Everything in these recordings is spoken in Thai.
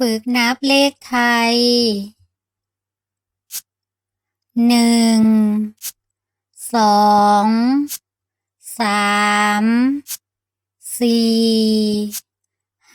ฝึกนับเลขไทย หนึ่ง สอง สาม สี่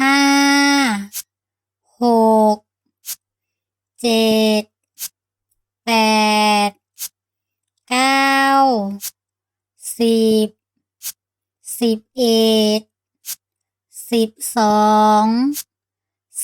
ห้า หก เจ็ด แปด เก้า สิบ สิบเอ็ด สิบสอง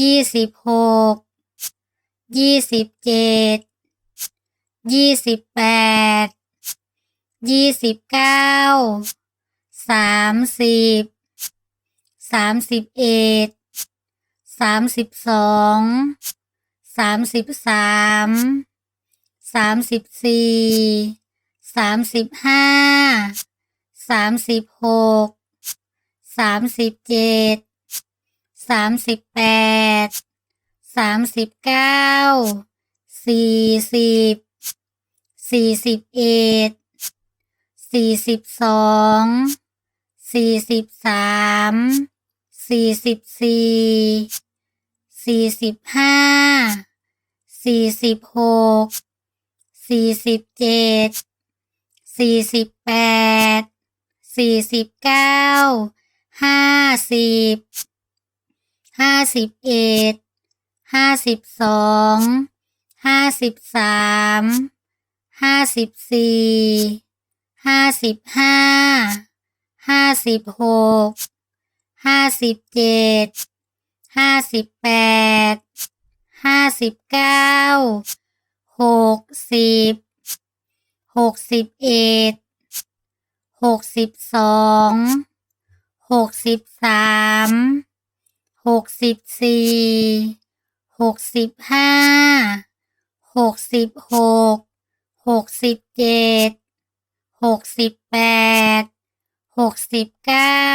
ยี่สิบหกยี่สิบเจ็ดยี่สิบแปดยี่สิบเก้าสามสิบสามสิบเอ็ดสามสิบสองสามสิบสามสามสิบสี่สามสิบห้าสามสิบหกสามสิบเจ็ด สามสิบแปดสามสิบเก้าสี่สิบสี่สิบเอ็ดสี่สิบสองสี่สิบสามสี่สิบสี่สี่สิบห้าสี่สิบหกสี่สิบเจ็ดสี่สิบแปดสี่สิบเก้าห้าสิบ ห้าสิบเอ็ดห้าสิบสองห้าสิบสามห้าสิบสี่ห้าสิบห้าห้าสิบหกห้าสิบเจ็ดห้าสิบแปดห้าสิบเก้าหกสิบหกสิบเอ็ดหกสิบสองหกสิบสาม หกสิบสี่หกสิบห้าหกสิบหกหกสิบเจ็ดหกสิบแปดหกสิบเก้า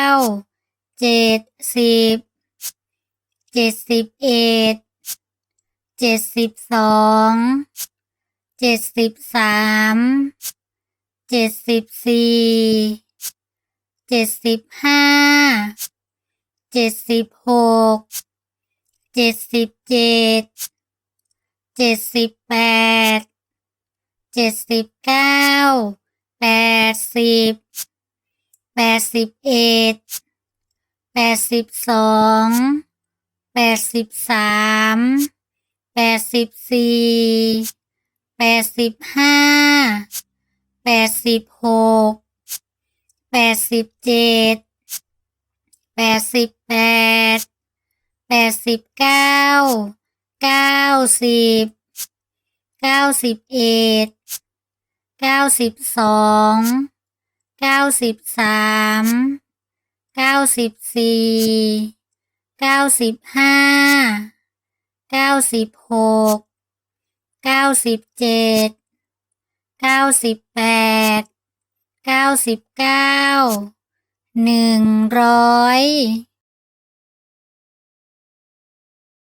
เจ็ดสิบเจ็ดสิบเอ็ดเจ็ดสิบสองเจ็ดสิบสามเจ็ดสิบสี่เจ็ดสิบห้า เจ็ดสิบหกเจ็ดสิบเจ็ดเจ็ดสิบแปดเจ็ดสิบเก้าแปดสิบแปดสิบเอ็ดแปดสิบสองแปดสิบสามแปดสิบสี่แปดสิบห้าแปดสิบหกแปดสิบเจ็ด แปดสิบแปดแปดสิบเก้าเก้าสิบเก้าสิบเอ็ดเก้าสิบสองเก้าสิบสามเก้าสิบสี่เก้าสิบห้าเก้าสิบหกเก้าสิบเจ็ดเก้าสิบแปดเก้าสิบเก้า หนึ่งร้อย